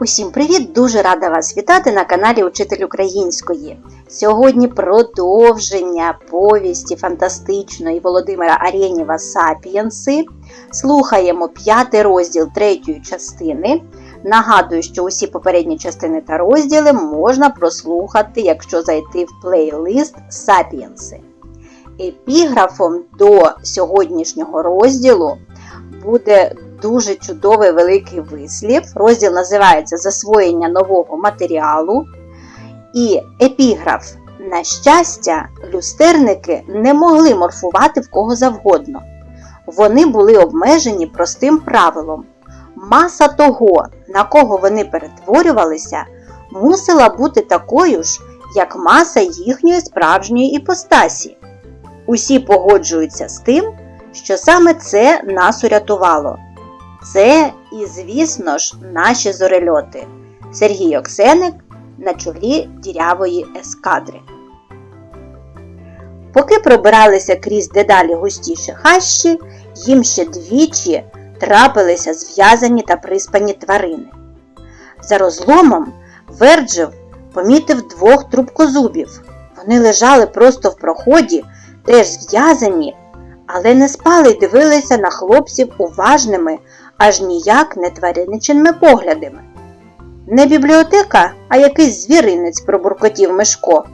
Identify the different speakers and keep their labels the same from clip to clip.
Speaker 1: Усім привіт! Дуже рада вас вітати на каналі Учитель Української. Сьогодні продовження повісті фантастичної Володимира Арєнєва Сапієнси. Слухаємо п'ятий розділ третьої частини. Нагадую, що усі попередні частини та розділи можна прослухати, якщо зайти в плейлист Сапієнси. Епіграфом до сьогоднішнього розділу буде дуже чудовий великий вислів. Розділ називається Засвоєння нового матеріалу. І епіграф. На щастя, люстерники не могли морфувати в кого завгодно. Вони були обмежені простим правилом. Маса того, на кого вони перетворювалися, мусила бути такою ж, як маса їхньої справжньої іпостасі. Усі погоджуються з тим, що саме це нас урятувало. Це і, звісно ж, наші зорельоти. Сергій Оксеник на чолі дірявої ескадри. Поки пробиралися крізь дедалі густіші хащі, їм ще двічі трапилися зв'язані та приспані тварини. За розломом Верджив помітив двох трубкозубів. Вони лежали просто в проході, теж зв'язані, але не спали й дивилися на хлопців уважними, аж ніяк не твариничими поглядами. Не бібліотека, а якийсь звіринець пробуркотів Мишко,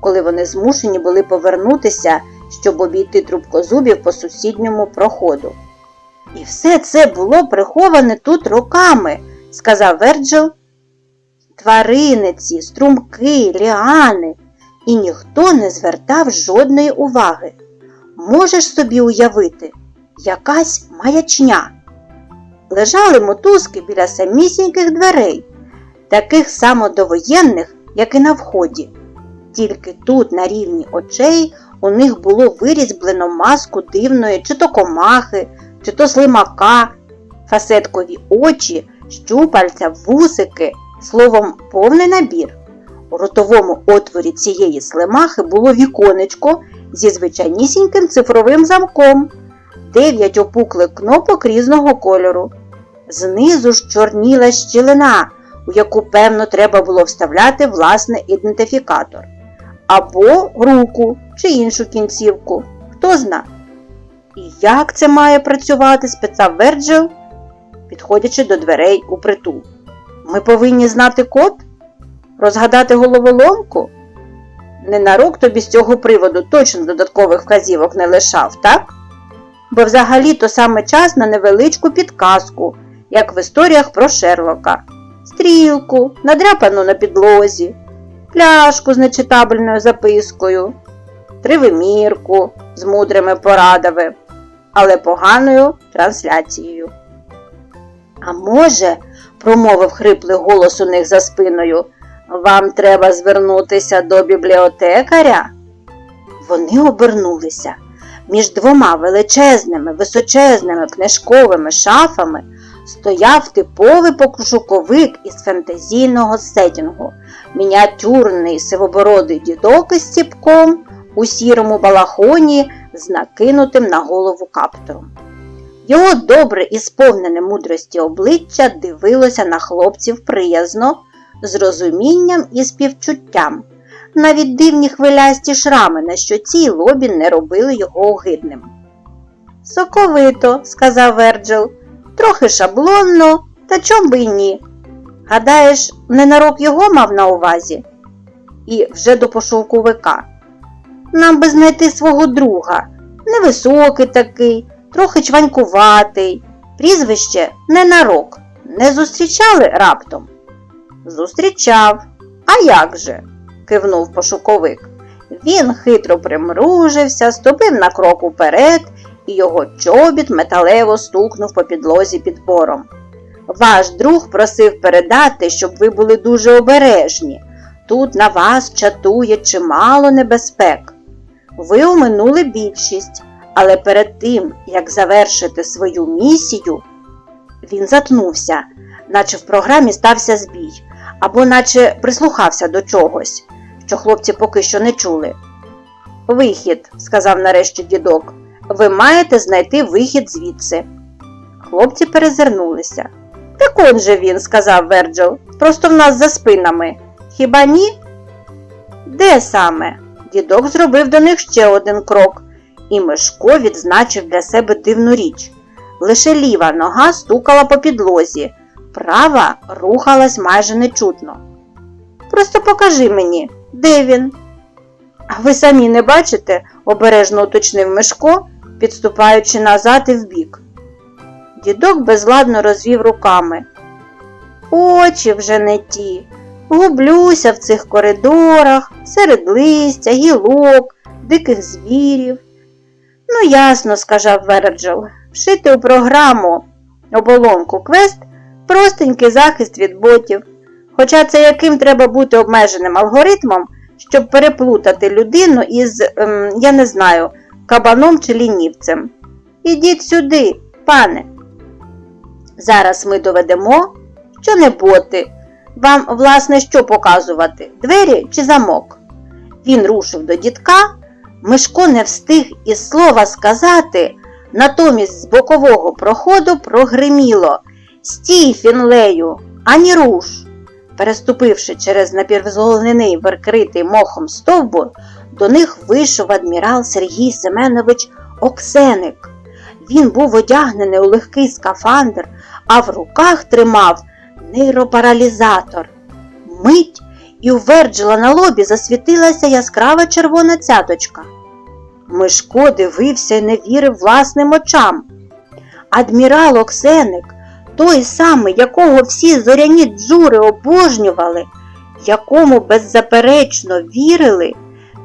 Speaker 1: коли вони змушені були повернутися, щоб обійти трубкозубів по сусідньому проходу. І все це було приховане тут роками, сказав Верджил. Твариниці, струмки, ліани, і ніхто не звертав жодної уваги. Можеш собі уявити, якась маячня. Лежали мотузки біля самісіньких дверей, таких само довоєнних, як і на вході. Тільки тут, на рівні очей, у них було вирізблено маску дивної чи то комахи, чи то слимака, фасеткові очі, щупальця, вусики, словом, повний набір. У ротовому отворі цієї слимахи було віконечко зі звичайнісіньким цифровим замком, дев'ять опуклих кнопок різного кольору. Знизу ж чорніла щілина, у яку, певно, треба було вставляти власний ідентифікатор. Або руку чи іншу кінцівку. Хто зна. І як це має працювати, спитав Верджил, підходячи до дверей у притул. Ми повинні знати код? Розгадати головоломку? Ненарок тобі з цього приводу точно додаткових вказівок не лишав, так? Бо взагалі то саме час на невеличку підказку, як в історіях про Шерлока, стрілку, надряпану на підлозі, пляшку з нечитабельною запискою, тривимірку з мудрими порадами, але поганою трансляцією. А може, промовив хриплий голос у них за спиною, вам треба звернутися до бібліотекаря? Вони обернулися. Між двома величезними, височезними книжковими шафами стояв типовий пошуковик із фентезійного сетінгу, мініатюрний сивобородий дідок із ціпком у сірому балахоні з накинутим на голову каптуром. Його добре і сповнене мудрості обличчя дивилося на хлопців приязно, з розумінням і співчуттям. Навіть дивні хвилясті шрами на щоці лобі не робили його огидним. Соковито, сказав Верджил, трохи шаблонно, та чом би й ні. Гадаєш, ненарок його мав на увазі? І вже до пошовковика. Нам би знайти свого друга. Невисокий такий, трохи чванькуватий. Прізвище ненарок. Не зустрічали раптом? Зустрічав. А як же? кивнув пошуковик. Він хитро примружився, ступив на крок уперед, і його чобіт металево стукнув по підлозі під бором. Ваш друг просив передати, щоб ви були дуже обережні. Тут на вас чатує чимало небезпек. Ви оминули більшість, але перед тим, як завершити свою місію, він затнувся, наче в програмі стався збій, або наче прислухався до чогось що хлопці поки що не чули. Вихід, сказав нарешті дідок, ви маєте знайти вихід звідси. Хлопці перезирнулися. Так он же він, сказав Верджил, просто в нас за спинами. Хіба ні? Де саме? Дідок зробив до них ще один крок, і Мишко відзначив для себе дивну річ. Лише ліва нога стукала по підлозі, права рухалась майже нечутно. Просто покажи мені, де він? А ви самі не бачите, обережно уточнив Мишко, підступаючи назад і вбік. Дідок безладно розвів руками. Очі вже не ті. Гублюся в цих коридорах, серед листя, гілок, диких звірів. Ну, ясно, сказав Верджил, вшити у програму оболонку квест простенький захист від ботів. Хоча це яким треба бути обмеженим алгоритмом, щоб переплутати людину із, ем, я не знаю, кабаном чи лінівцем. Ідіть сюди, пане. Зараз ми доведемо, що не боти. Вам, власне, що показувати? Двері чи замок? Він рушив до дідка. Мишко не встиг і слова сказати, натомість з бокового проходу прогриміло Стій, фінлею, ані руш. Переступивши через напівзголенений веркритий мохом стовбур, до них вийшов адмірал Сергій Семенович Оксеник. Він був одягнений у легкий скафандр, а в руках тримав нейропаралізатор. Мить і у Верджила на лобі засвітилася яскрава червона цяточка. Мишко дивився і не вірив власним очам. Адмірал Оксеник, той самий, якого всі зоряні джури обожнювали, якому беззаперечно вірили,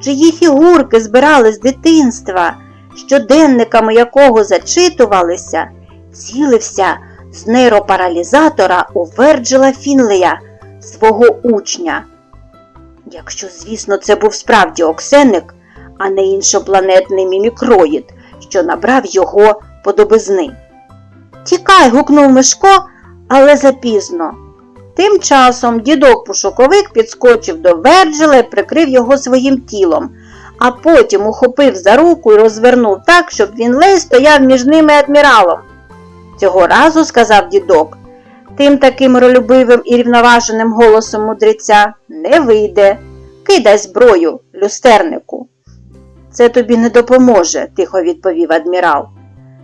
Speaker 1: чиї фігурки збирали з дитинства, щоденниками якого зачитувалися, цілився з нейропаралізатора у Верджила Фінлея, свого учня. Якщо, звісно, це був справді Оксеник, а не іншопланетний мімікроїд, що набрав його подобизни. Тікай, гукнув Мишко, але запізно. Тим часом дідок-пошуковик підскочив до Верджила і прикрив його своїм тілом, а потім ухопив за руку і розвернув так, щоб він лей стояв між ними адміралом. Цього разу, сказав дідок, тим таким ролюбивим і рівноваженим голосом мудреця не вийде. Кидай зброю, люстернику. Це тобі не допоможе, тихо відповів адмірал.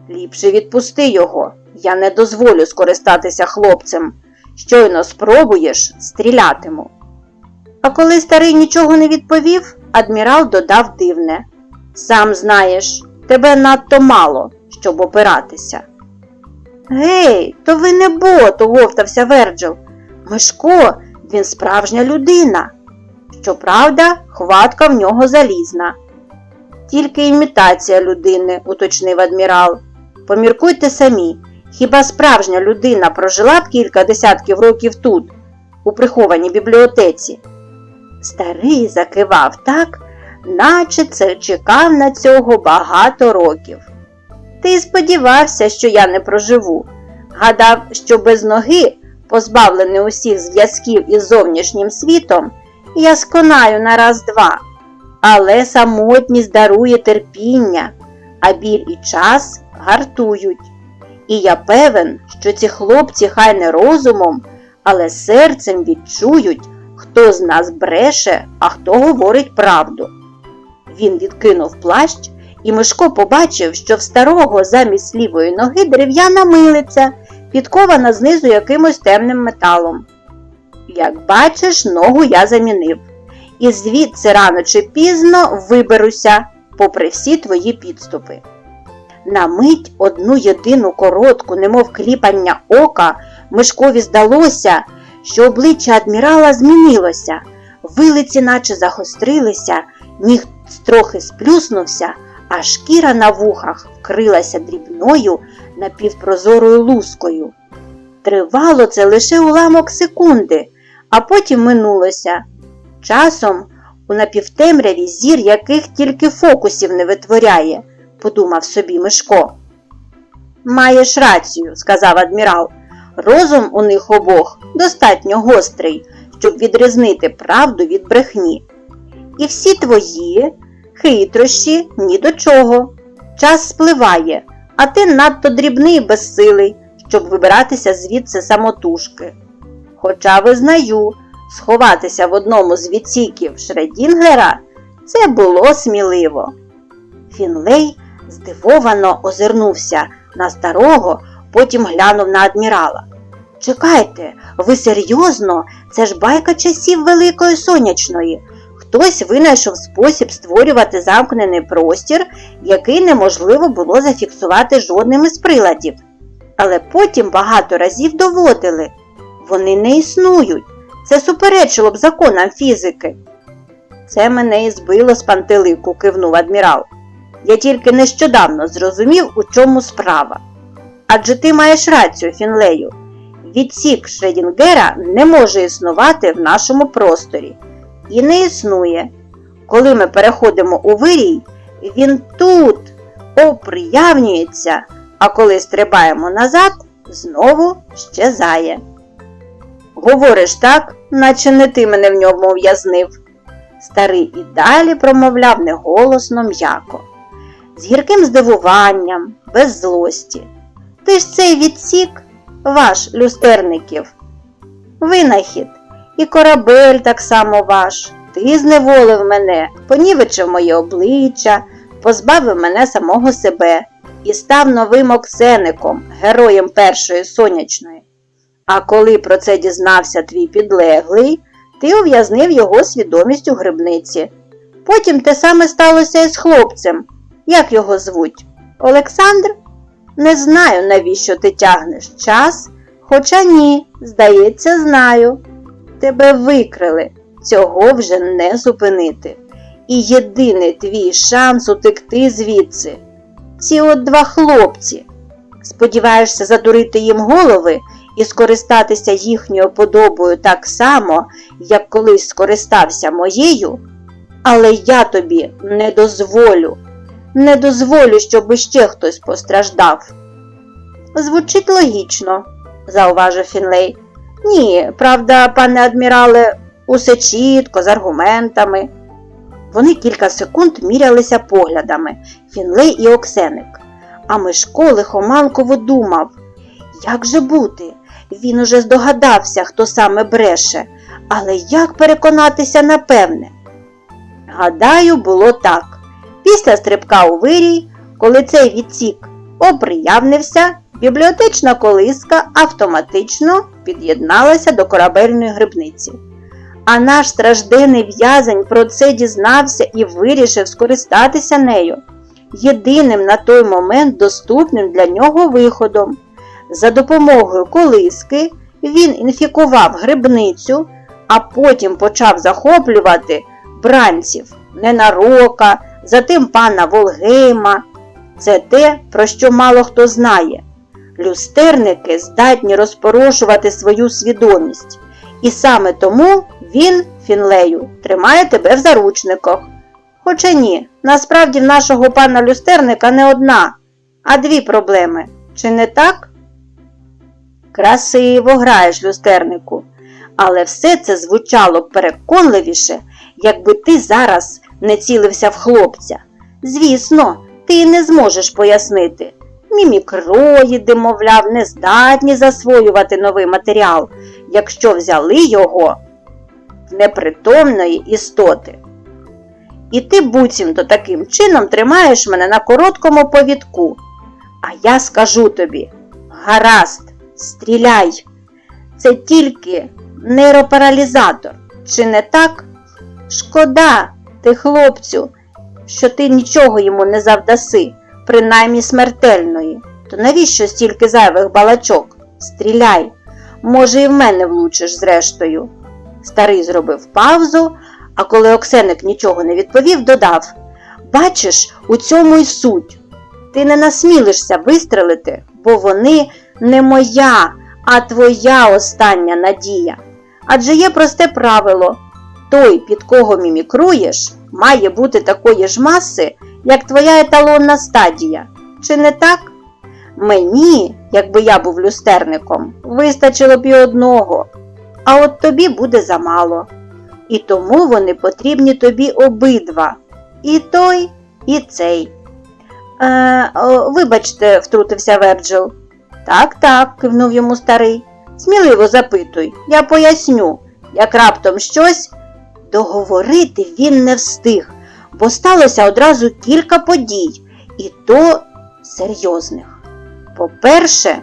Speaker 1: Ліпше відпусти його. Я не дозволю скористатися хлопцем. Щойно спробуєш, стрілятиму. А коли старий нічого не відповів, адмірал додав дивне Сам знаєш, тебе надто мало, щоб опиратися. Гей, то ви не бот, оговтався Верджил. Мишко, він справжня людина. Щоправда, хватка в нього залізна. Тільки імітація людини, уточнив адмірал. Поміркуйте самі, хіба справжня людина прожила б кілька десятків років тут, у прихованій бібліотеці? Старий закивав так, наче це чекав на цього багато років. Ти сподівався, що я не проживу. Гадав, що без ноги, позбавлений усіх зв'язків із зовнішнім світом, я сконаю на раз-два. Але самотність дарує терпіння, а біль і час гартують. І я певен, що ці хлопці хай не розумом, але серцем відчують, хто з нас бреше, а хто говорить правду. Він відкинув плащ, і Мишко побачив, що в старого замість лівої ноги дерев'яна милиця, підкована знизу якимось темним металом. Як бачиш, ногу я замінив, і звідси рано чи пізно виберуся, попри всі твої підступи. На мить одну єдину коротку, немов кліпання ока, Мишкові здалося, що обличчя адмірала змінилося, вилиці наче загострилися, ніг трохи сплюснувся, а шкіра на вухах вкрилася дрібною напівпрозорою лускою. Тривало це лише уламок секунди, а потім минулося. Часом у напівтемряві зір яких тільки фокусів не витворяє, подумав собі Мишко. Маєш рацію, сказав адмірал. Розум у них обох достатньо гострий, щоб відрізнити правду від брехні. І всі твої хитрощі ні до чого. Час спливає, а ти надто дрібний і безсилий, щоб вибиратися звідси самотужки. Хоча визнаю, сховатися в одному з відсіків Шредінгера це було сміливо. Фінлей здивовано озирнувся на старого, потім глянув на адмірала. Чекайте, ви серйозно? Це ж байка часів Великої Сонячної. Хтось винайшов спосіб створювати замкнений простір, який неможливо було зафіксувати жодним із приладів. Але потім багато разів доводили. Вони не існують. Це суперечило б законам фізики. Це мене і збило з пантелику, кивнув адмірал. Я тільки нещодавно зрозумів, у чому справа. Адже ти маєш рацію, Фінлею. Відсік Шредінгера не може існувати в нашому просторі. І не існує. Коли ми переходимо у вирій, він тут оприявнюється, а коли стрибаємо назад, знову щезає. Говориш так, наче не ти мене в ньому ув'язнив. Старий і далі промовляв неголосно м'яко, з гірким здивуванням, без злості. Ти ж цей відсік, ваш люстерників. Винахід, і корабель так само ваш. Ти зневолив мене, понівечив моє обличчя, позбавив мене самого себе і став новим Оксеником, героєм першої сонячної. А коли про це дізнався твій підлеглий, ти ув'язнив його свідомість у грибниці. Потім те саме сталося і з хлопцем. Як його звуть? Олександр? Не знаю, навіщо ти тягнеш час, хоча ні, здається, знаю. Тебе викрили, цього вже не зупинити. І єдиний твій шанс утекти звідси. Ці от два хлопці. Сподіваєшся задурити їм голови і скористатися їхньою подобою так само, як колись скористався моєю, але я тобі не дозволю, не дозволю, щоб ще хтось постраждав. Звучить логічно, зауважив Фінлей. Ні, правда, пане адмірале, усе чітко, з аргументами. Вони кілька секунд мірялися поглядами Фінлей і Оксеник. А Мишко лихоманково думав, як же бути? Він уже здогадався, хто саме бреше, але як переконатися напевне? Гадаю, було так. Після стрибка у вирій, коли цей відсік оприявнився, бібліотечна колиска автоматично під'єдналася до корабельної грибниці. А наш страждений в'язень про це дізнався і вирішив скористатися нею, єдиним на той момент доступним для нього виходом. За допомогою колиски він інфікував грибницю, а потім почав захоплювати бранців Ненарока, затим пана Волгейма. Це те, про що мало хто знає. Люстерники здатні розпорошувати свою свідомість, і саме тому він, Фінлею, тримає тебе в заручниках. Хоча ні, насправді в нашого пана люстерника не одна, а дві проблеми. Чи не так? Красиво граєш, люстернику, але все це звучало переконливіше, якби ти зараз не цілився в хлопця. Звісно, ти не зможеш пояснити. Мімікроїди, мовляв, не здатні засвоювати новий матеріал, якщо взяли його непритомної істоти. І ти буцімто таким чином тримаєш мене на короткому повідку. А я скажу тобі гаразд, стріляй. Це тільки нейропаралізатор. Чи не так? Шкода, ти, хлопцю, що ти нічого йому не завдаси, принаймні смертельної. То навіщо стільки зайвих балачок? Стріляй, може, і в мене влучиш зрештою. Старий зробив паузу, а коли Оксеник нічого не відповів, додав Бачиш, у цьому й суть. Ти не насмілишся вистрелити, бо вони не моя, а твоя остання надія. Адже є просте правило той, під кого мімікруєш, має бути такої ж маси, як твоя еталонна стадія. Чи не так? Мені, якби я був люстерником, вистачило б і одного, а от тобі буде замало. І тому вони потрібні тобі обидва. І той, і цей. Е, Вибачте, втрутився Верджил. Так, так, кивнув йому старий. Сміливо запитуй, я поясню, як раптом щось. Договорити він не встиг, бо сталося одразу кілька подій, і то серйозних. По-перше,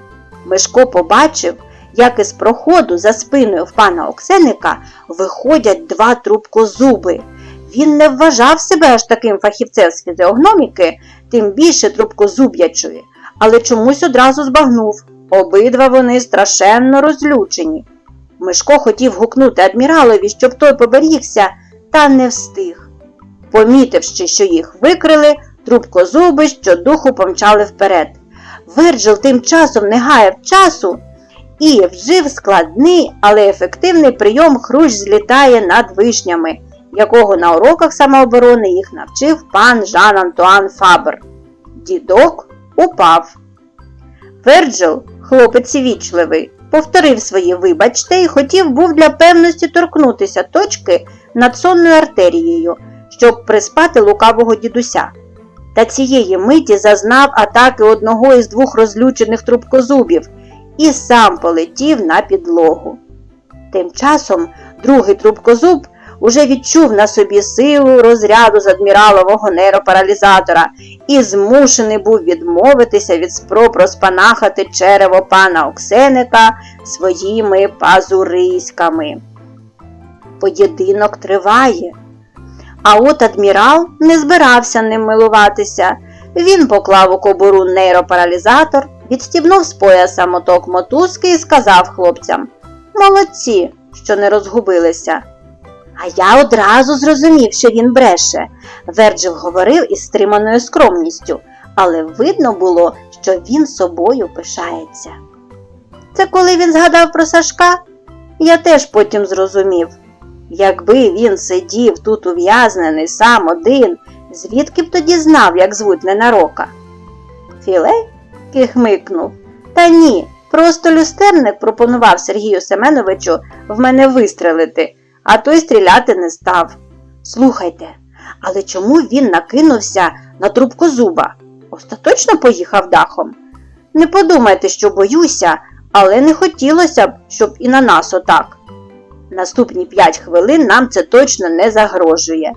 Speaker 1: Мишко побачив, як із проходу за спиною в пана Оксеника виходять два трубкозуби. Він не вважав себе аж таким фахівцем з фізіогноміки, тим більше трубкозуб'ячої, але чомусь одразу збагнув. Обидва вони страшенно розлючені. Мишко хотів гукнути адміралові, щоб той поберігся, та не встиг. Помітивши, що їх викрили, трубкозуби щодуху помчали вперед. Вирджил тим часом не гаяв часу і вжив складний, але ефективний прийом хрущ злітає над вишнями, якого на уроках самооборони їх навчив пан Жан Антуан Фабр. Дідок упав. Верджил, хлопець вічливий, повторив своє вибачте і хотів був для певності торкнутися точки над сонною артерією, щоб приспати лукавого дідуся. Та цієї миті зазнав атаки одного із двох розлючених трубкозубів і сам полетів на підлогу. Тим часом другий трубкозуб уже відчув на собі силу розряду з адміралового нейропаралізатора і змушений був відмовитися від спроб розпанахати черево пана Оксеника своїми пазуриськами. Поєдинок триває. А от адмірал не збирався ним милуватися. Він поклав у кобуру нейропаралізатор, відстібнув з пояса моток мотузки і сказав хлопцям Молодці, що не розгубилися. А я одразу зрозумів, що він бреше. Верджил говорив із стриманою скромністю, але видно було, що він собою пишається. Це коли він згадав про Сашка, я теж потім зрозумів. Якби він сидів тут ув'язнений сам один, звідки б тоді знав, як звуть ненарока? Філей кихмикнув. Та ні, просто люстерник пропонував Сергію Семеновичу в мене вистрелити, а той стріляти не став. Слухайте, але чому він накинувся на трубку зуба? Остаточно поїхав дахом? Не подумайте, що боюся, але не хотілося б, щоб і на нас отак. Наступні п'ять хвилин нам це точно не загрожує.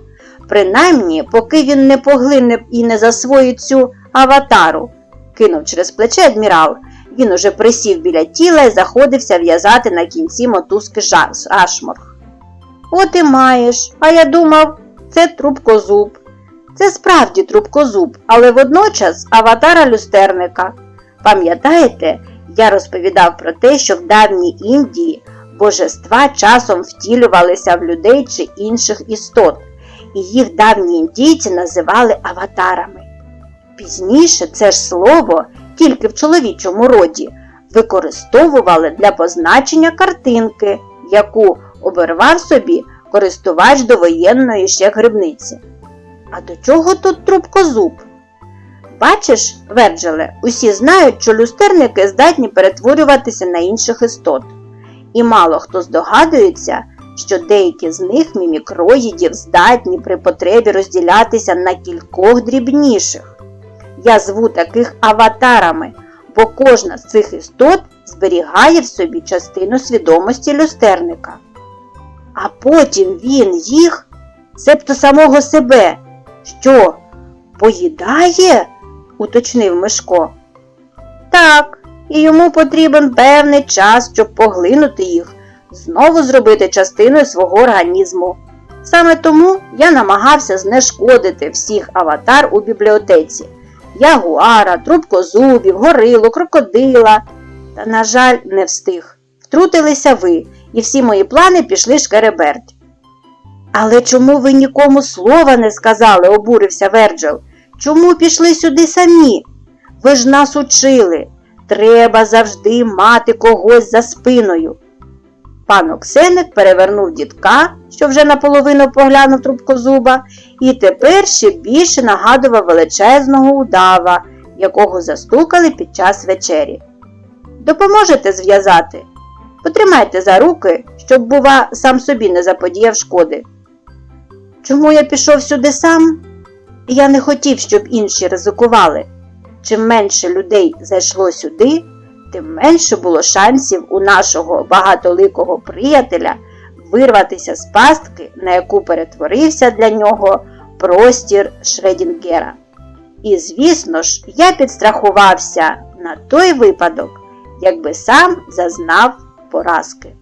Speaker 1: Принаймні, поки він не поглине і не засвоїть цю аватару, кинув через плече адмірал. Він уже присів біля тіла і заходився в'язати на кінці мотузки ашморг. От і маєш, а я думав, це трубкозуб. Це справді трубкозуб, але водночас аватара люстерника. Пам'ятаєте, я розповідав про те, що в давній Індії божества часом втілювалися в людей чи інших істот, і їх давні індійці називали аватарами. Пізніше це ж слово, тільки в чоловічому роді, використовували для позначення картинки, яку обервав собі користувач довоєнної ще грибниці. А до чого тут трубкозуб? Бачиш, Верджеле, усі знають, що люстерники здатні перетворюватися на інших істот. І мало хто здогадується, що деякі з них мімікроїдів здатні при потребі розділятися на кількох дрібніших. Я зву таких аватарами, бо кожна з цих істот зберігає в собі частину свідомості люстерника. А потім він їх, себто самого себе, що, поїдає? уточнив Мишко. Так, і йому потрібен певний час, щоб поглинути їх, знову зробити частиною свого організму. Саме тому я намагався знешкодити всіх аватар у бібліотеці ягуара, трубкозубів, горилу, крокодила. Та, на жаль, не встиг. Втрутилися ви, і всі мої плани пішли шкереберть. Але чому ви нікому слова не сказали, обурився Верджил. Чому пішли сюди самі? Ви ж нас учили. Треба завжди мати когось за спиною. Пан Оксеник перевернув дідка, що вже наполовину поглянув трубкозуба, і тепер ще більше нагадував величезного удава, якого застукали під час вечері. Допоможете зв'язати? Потримайте за руки, щоб, бува, сам собі не заподіяв шкоди. Чому я пішов сюди сам? Я не хотів, щоб інші ризикували. Чим менше людей зайшло сюди, тим менше було шансів у нашого багатоликого приятеля вирватися з пастки, на яку перетворився для нього простір Шредінгера. І, звісно ж, я підстрахувався на той випадок, якби сам зазнав поразки.